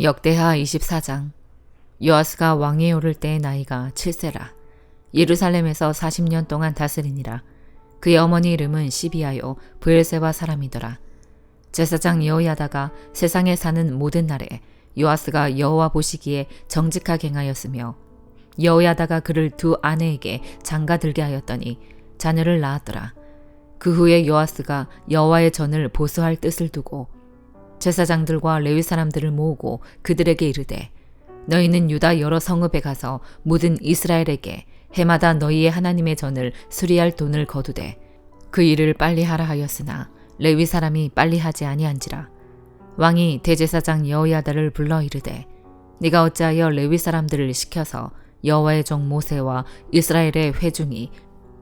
역대하 24장 요아스가 왕위에 오를 때의 나이가 7세라. 예루살렘에서 40년 동안 다스리니라. 그의 어머니 이름은 시비아요 브엘세바 사람이더라. 제사장 여호야다가 세상에 사는 모든 날에 요아스가 여호와 보시기에 정직하게 행하였으며 여호야다가 그를 두 아내에게 장가들게 하였더니 자녀를 낳았더라. 그 후에 요아스가 여호와의 전을 보수할 뜻을 두고 제사장들과 레위 사람들을 모으고 그들에게 이르되 너희는 유다 여러 성읍에 가서 모든 이스라엘에게 해마다 너희의 하나님의 전을 수리할 돈을 거두되 그 일을 빨리 하라 하였으나 레위 사람이 빨리 하지 아니한지라. 왕이 대제사장 여호야다를 불러 이르되 네가 어찌하여 레위 사람들을 시켜서 여호와의 종 모세와 이스라엘의 회중이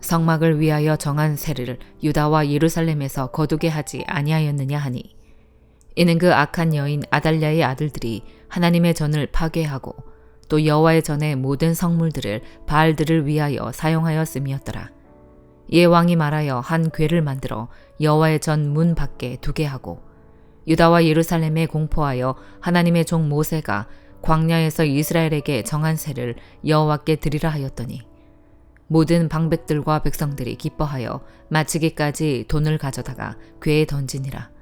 성막을 위하여 정한 세를 유다와 예루살렘에서 거두게 하지 아니하였느냐 하니 이는 그 악한 여인 아달랴의 아들들이 하나님의 전을 파괴하고 또 여호와의 전의 모든 성물들을 바알들을 위하여 사용하였음이었더라. 예 왕이 말하여 한 궤를 만들어 여호와의 전 문 밖에 두게 하고 유다와 예루살렘에 공포하여 하나님의 종 모세가 광야에서 이스라엘에게 정한 세를 여호와께 드리라 하였더니 모든 방백들과 백성들이 기뻐하여 마치기까지 돈을 가져다가 궤에 던지니라.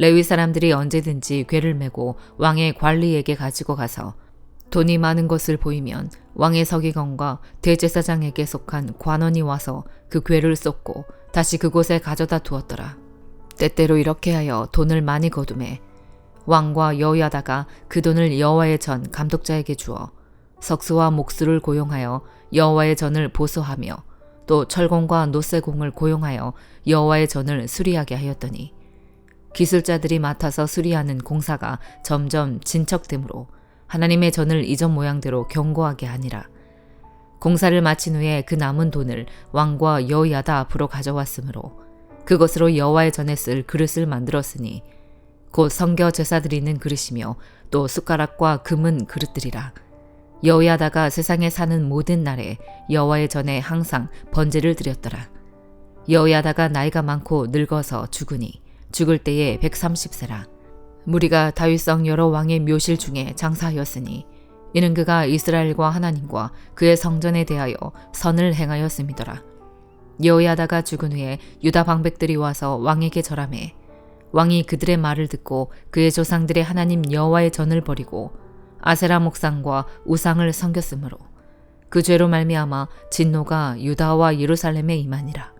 레위 사람들이 언제든지 궤를 메고 왕의 관리에게 가지고 가서 돈이 많은 것을 보이면 왕의 서기관과 대제사장에게 속한 관원이 와서 그 궤를 쏟고 다시 그곳에 가져다 두었더라. 때때로 이렇게 하여 돈을 많이 거둠에 왕과 여호야다가 그 돈을 여호와의 전 감독자에게 주어 석수와 목수를 고용하여 여호와의 전을 보수하며 또 철공과 노쇠공을 고용하여 여호와의 전을 수리하게 하였더니 기술자들이 맡아서 수리하는 공사가 점점 진척되므로 하나님의 전을 이전 모양대로 견고하게 하니라. 공사를 마친 후에 그 남은 돈을 왕과 여호야다 앞으로 가져왔으므로 그것으로 여호와의 전에 쓸 그릇을 만들었으니 곧 성겨 제사 드리는 그릇이며 또 숟가락과 금은 그릇들이라. 여호야다가 세상에 사는 모든 날에 여호와의 전에 항상 번제를 드렸더라. 여호야다가 나이가 많고 늙어서 죽으니 죽을 때에 130세라. 무리가 다윗성 여러 왕의 묘실 중에 장사하였으니 이는 그가 이스라엘과 하나님과 그의 성전에 대하여 선을 행하였음이더라. 여호야다가 죽은 후에 유다 방백들이 와서 왕에게 절함해 왕이 그들의 말을 듣고 그의 조상들의 하나님 여호와의 전을 버리고 아세라 목상과 우상을 섬겼으므로 그 죄로 말미암아 진노가 유다와 예루살렘에 임하니라.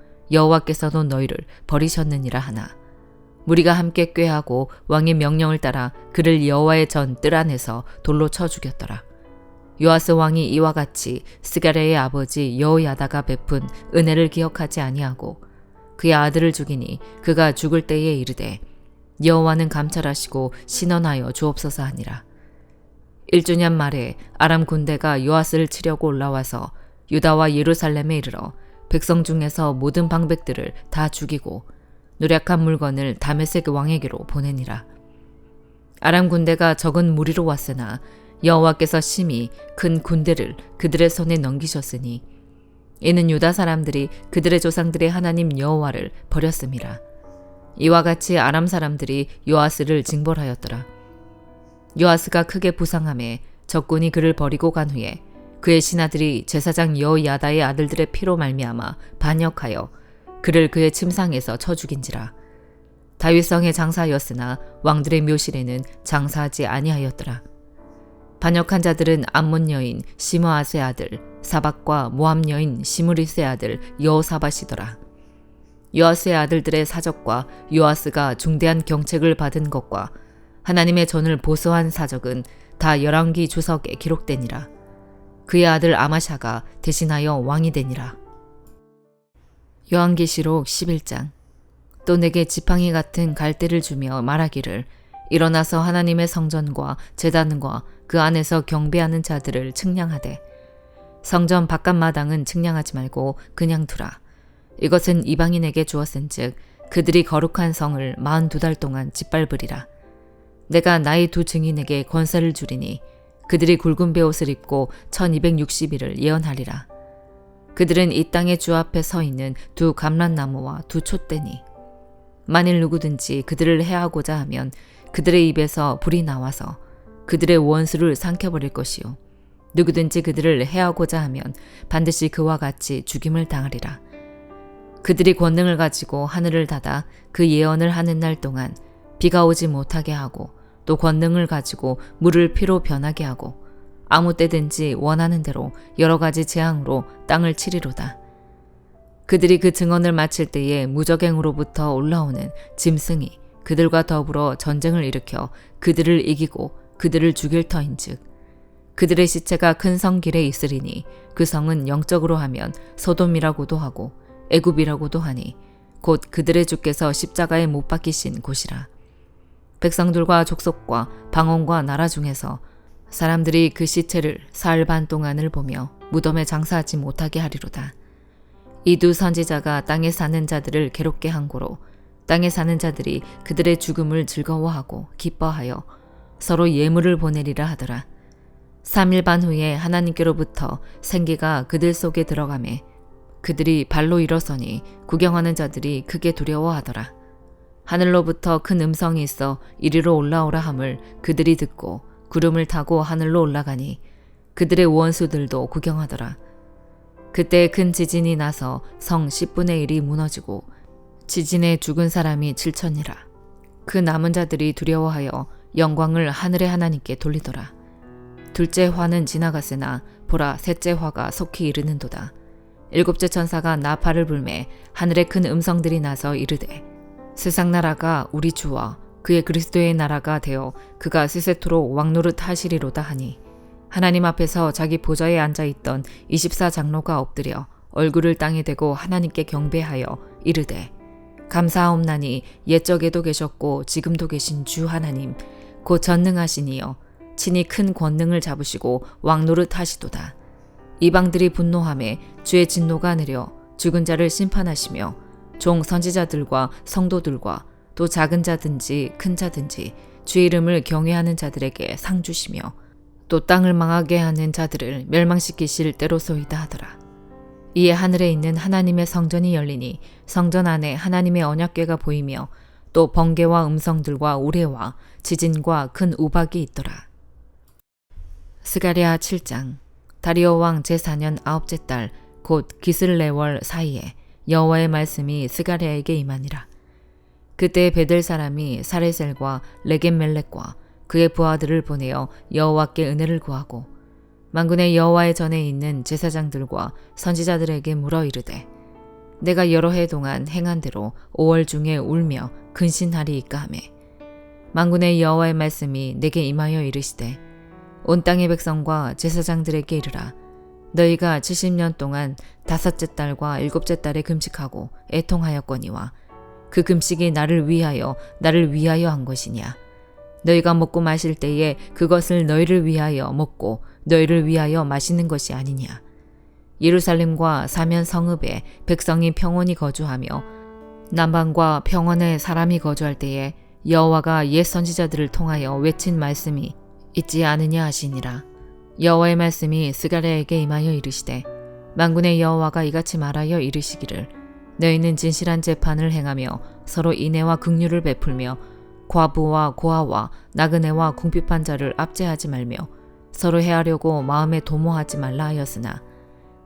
여호와께서도 너희를 버리셨느니라 하나 무리가 함께 꾀하고 왕의 명령을 따라 그를 여호와의 전 뜰 안에서 돌로 쳐 죽였더라. 요아스 왕이 이와 같이 스가랴의 아버지 여호야다가 베푼 은혜를 기억하지 아니하고 그의 아들을 죽이니 그가 죽을 때에 이르되 여호와는 감찰하시고 신원하여 주옵소서 하니라. 1주년 말에 아람 군대가 요아스를 치려고 올라와서 유다와 예루살렘에 이르러 백성 중에서 모든 방백들을 다 죽이고 노력한 물건을 다메섹 왕에게로 보내니라. 아람 군대가 적은 무리로 왔으나 여호와께서 심히 큰 군대를 그들의 손에 넘기셨으니 이는 유다 사람들이 그들의 조상들의 하나님 여호와를 버렸음이라. 이와 같이 아람 사람들이 요아스를 징벌하였더라. 요아스가 크게 부상함에 적군이 그를 버리고 간 후에 그의 신하들이 제사장 여야다의 아들들의 피로 말미암아 반역하여 그를 그의 침상에서 쳐 죽인지라. 다윗성에 장사하였으나 왕들의 묘실에는 장사하지 아니하였더라. 반역한 자들은 암몬 여인 시므아스의 아들 사박과 모함 여인 시므리스의 아들 여사밭이더라. 요아스의 아들들의 사적과 요아스가 중대한 경책을 받은 것과 하나님의 전을 보수한 사적은 다 열왕기 주석에 기록되니라. 그의 아들 아마샤가 대신하여 왕이 되니라. 요한계시록 11장 또 내게 지팡이 같은 갈대를 주며 말하기를 일어나서 하나님의 성전과 제단과 그 안에서 경배하는 자들을 측량하되 성전 바깥 마당은 측량하지 말고 그냥 두라. 이것은 이방인에게 주었은즉 그들이 거룩한 성을 42달 동안 짓밟으리라. 내가 나의 두 증인에게 권세를 주리니 그들이 굵은 베옷을 입고 1260일을 예언하리라. 그들은 이 땅의 주 앞에 서 있는 두 감람나무와 두 촛대니 만일 누구든지 그들을 해하고자 하면 그들의 입에서 불이 나와서 그들의 원수를 삼켜버릴 것이요 누구든지 그들을 해하고자 하면 반드시 그와 같이 죽임을 당하리라. 그들이 권능을 가지고 하늘을 닫아 그 예언을 하는 날 동안 비가 오지 못하게 하고 또 권능을 가지고 물을 피로 변하게 하고 아무 때든지 원하는 대로 여러 가지 재앙으로 땅을 치리로다. 그들이 그 증언을 마칠 때에 무적행으로부터 올라오는 짐승이 그들과 더불어 전쟁을 일으켜 그들을 이기고 그들을 죽일 터인즉 그들의 시체가 큰 성길에 있으리니 그 성은 영적으로 하면 소돔이라고도 하고 애굽이라고도 하니 곧 그들의 주께서 십자가에 못 박히신 곳이라. 백성들과 족속과 방언과 나라 중에서 사람들이 그 시체를 사흘 반 동안을 보며 무덤에 장사하지 못하게 하리로다. 이 두 선지자가 땅에 사는 자들을 괴롭게 한 고로 땅에 사는 자들이 그들의 죽음을 즐거워하고 기뻐하여 서로 예물을 보내리라 하더라. 3일 반 후에 하나님께로부터 생기가 그들 속에 들어가매 그들이 발로 일어서니 구경하는 자들이 크게 두려워하더라. 하늘로부터 큰 음성이 있어 이리로 올라오라 함을 그들이 듣고 구름을 타고 하늘로 올라가니 그들의 원수들도 구경하더라. 그때 큰 지진이 나서 성 10분의 1이 무너지고 지진에 죽은 사람이 7천이라. 그 남은 자들이 두려워하여 영광을 하늘의 하나님께 돌리더라. 둘째 화는 지나갔으나 보라 셋째 화가 속히 이르는도다. 일곱째 천사가 나팔을 불매 하늘에 큰 음성들이 나서 이르되 세상 나라가 우리 주와 그의 그리스도의 나라가 되어 그가 세세토록 왕노릇 하시리로다 하니 하나님 앞에서 자기 보좌에 앉아 있던 24 장로가 엎드려 얼굴을 땅에 대고 하나님께 경배하여 이르되 감사하옵나니 옛적에도 계셨고 지금도 계신 주 하나님 곧 전능하시니여 친히 큰 권능을 잡으시고 왕노릇 하시도다. 이방들이 분노함에 주의 진노가 내려 죽은 자를 심판하시며 종 선지자들과 성도들과 또 작은 자든지 큰 자든지 주의 이름을 경외하는 자들에게 상 주시며 또 땅을 망하게 하는 자들을 멸망시키실 때로소이다 하더라. 이에 하늘에 있는 하나님의 성전이 열리니 성전 안에 하나님의 언약궤가 보이며 또 번개와 음성들과 우레와 지진과 큰 우박이 있더라. 스가랴 7장 다리오 왕 제4년 아홉째 달 곧 기슬레월 사이에 여호와의 말씀이 스가랴에게 임하니라. 그때 베델 사람이 사레셀과 레겐멜렉과 그의 부하들을 보내어 여호와께 은혜를 구하고 만군의 여호와의 전에 있는 제사장들과 선지자들에게 물어 이르되 내가 여러 해 동안 행한 대로 5월 중에 울며 근신하리이까 하매 만군의 여호와의 말씀이 내게 임하여 이르시되 온 땅의 백성과 제사장들에게 이르라 너희가 70년 동안 다섯째 달과 일곱째 달에 금식하고 애통하였거니와 그 금식이 나를 위하여 나를 위하여 한 것이냐? 너희가 먹고 마실 때에 그것을 너희를 위하여 먹고 너희를 위하여 마시는 것이 아니냐? 예루살렘과 사면 성읍에 백성이 평온히 거주하며 남방과 평원에 사람이 거주할 때에 여호와가 옛 선지자들을 통하여 외친 말씀이 있지 않으냐 하시니라 여호와의 말씀이 스가랴에게 임하여 이르시되 만군의 여호와가 이같이 말하여 이르시기를 너희는 진실한 재판을 행하며 서로 인애와 긍휼을 베풀며 과부와 고아와 나그네와 궁핍한 자를 압제하지 말며 서로 해하려고 마음에 도모하지 말라 하였으나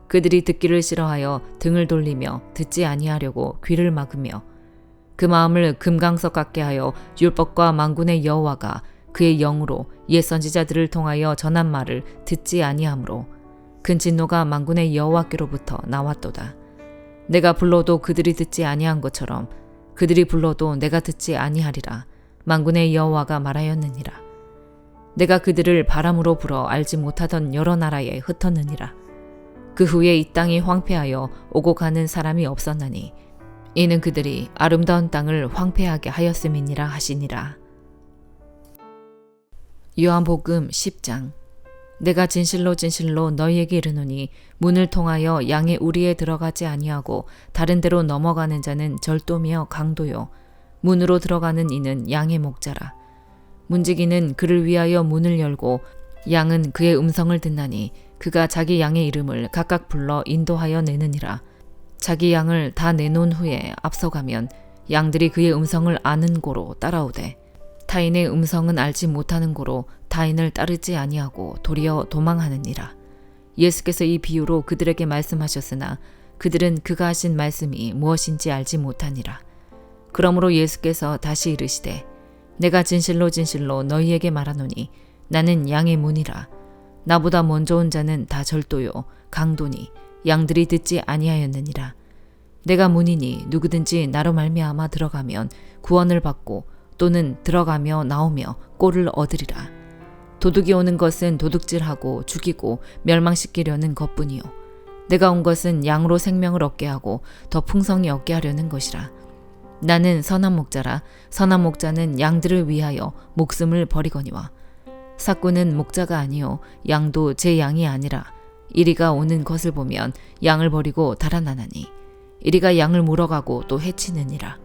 그들이 듣기를 싫어하여 등을 돌리며 듣지 아니하려고 귀를 막으며 그 마음을 금강석 같게 하여 율법과 망군의 여호와가 그의 영으로 옛 선지자들을 통하여 전한 말을 듣지 아니하므로 큰 진노가 망군의 여호와께로부터 나왔도다. 내가 불러도 그들이 듣지 아니한 것처럼 그들이 불러도 내가 듣지 아니하리라. 망군의 여호와가 말하였느니라. 내가 그들을 바람으로 불어 알지 못하던 여러 나라에 흩었느니라. 그 후에 이 땅이 황폐하여 오고 가는 사람이 없었나니 이는 그들이 아름다운 땅을 황폐하게 하였음이니라 하시니라. 요한복음 10장. 내가 진실로 진실로 너희에게 이르노니 문을 통하여 양의 우리에 들어가지 아니하고 다른 데로 넘어가는 자는 절도며 강도요. 문으로 들어가는 이는 양의 목자라. 문지기는 그를 위하여 문을 열고 양은 그의 음성을 듣나니 그가 자기 양의 이름을 각각 불러 인도하여 내느니라. 자기 양을 다 내놓은 후에 앞서가면 양들이 그의 음성을 아는 고로 따라오되 타인의 음성은 알지 못하는 고로 타인을 따르지 아니하고 도리어 도망하느니라. 예수께서 이 비유로 그들에게 말씀하셨으나 그들은 그가 하신 말씀이 무엇인지 알지 못하니라. 그러므로 예수께서 다시 이르시되 내가 진실로 진실로 너희에게 말하노니 나는 양의 문이라. 나보다 먼저 온 자는 다 절도요 강도니 양들이 듣지 아니하였느니라. 내가 문이니 누구든지 나로 말미암아 들어가면 구원을 받고 또는 들어가며 나오며 꼴을 얻으리라. 도둑이 오는 것은 도둑질하고 죽이고 멸망시키려는 것뿐이요. 내가 온 것은 양으로 생명을 얻게 하고 더 풍성히 얻게 하려는 것이라. 나는 선한 목자라 선한 목자는 양들을 위하여 목숨을 버리거니와 사꾼은 목자가 아니요 양도 제 양이 아니라 이리가 오는 것을 보면 양을 버리고 달아나나니 이리가 양을 물어가고 또 해치느니라.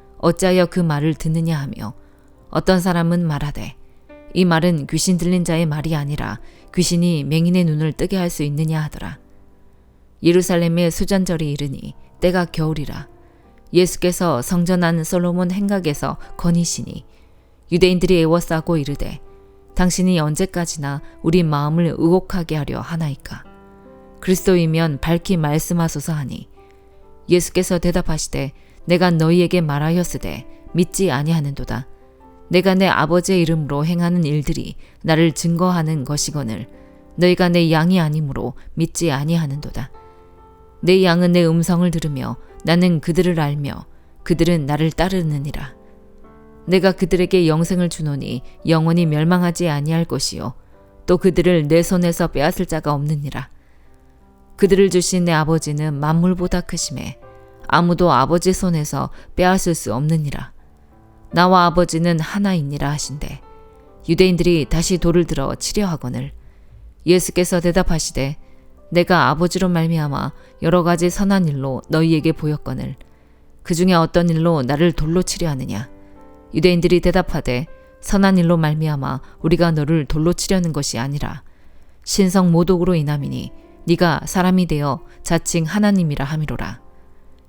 어찌하여 그 말을 듣느냐 하며 어떤 사람은 말하되 이 말은 귀신 들린 자의 말이 아니라 귀신이 맹인의 눈을 뜨게 할 수 있느냐 하더라. 예루살렘의 수전절이 이르니 때가 겨울이라 예수께서 성전 안 솔로몬 행각에서 거니시니 유대인들이 애워싸고 이르되 당신이 언제까지나 우리 마음을 의혹하게 하려 하나이까 그리스도이면 밝히 말씀하소서 하니 예수께서 대답하시되 내가 너희에게 말하였으되 믿지 아니하는도다. 내가 내 아버지의 이름으로 행하는 일들이 나를 증거하는 것이거늘 너희가 내 양이 아니므로 믿지 아니하는도다. 내 양은 내 음성을 들으며 나는 그들을 알며 그들은 나를 따르느니라. 내가 그들에게 영생을 주노니 영원히 멸망하지 아니할 것이요 또 그들을 내 손에서 빼앗을 자가 없느니라. 그들을 주신 내 아버지는 만물보다 크심에 아무도 아버지 손에서 빼앗을 수 없느니라. 나와 아버지는 하나이니라 하신대. 유대인들이 다시 돌을 들어 치려 하거늘. 예수께서 대답하시되 내가 아버지로 말미암아 여러 가지 선한 일로 너희에게 보였거늘. 그 중에 어떤 일로 나를 돌로 치려 하느냐? 유대인들이 대답하되 선한 일로 말미암아 우리가 너를 돌로 치려는 것이 아니라. 신성 모독으로 인함이니 네가 사람이 되어 자칭 하나님이라 함이로라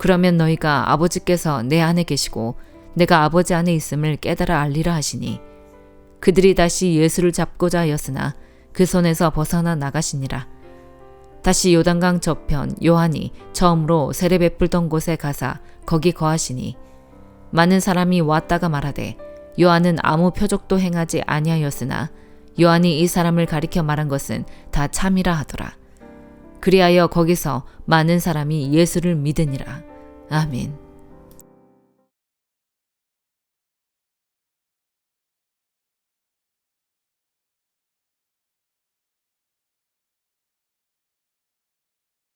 그러면 너희가 아버지께서 내 안에 계시고 내가 아버지 안에 있음을 깨달아 알리라 하시니 그들이 다시 예수를 잡고자 하였으나 그 손에서 벗어나 나가시니라. 다시 요단강 저편 요한이 처음으로 세례 베풀던 곳에 가사 거기 거하시니 많은 사람이 왔다가 말하되 요한은 아무 표적도 행하지 아니하였으나 요한이 이 사람을 가리켜 말한 것은 다 참이라 하더라. 그리하여 거기서 많은 사람이 예수를 믿으니라. 아멘.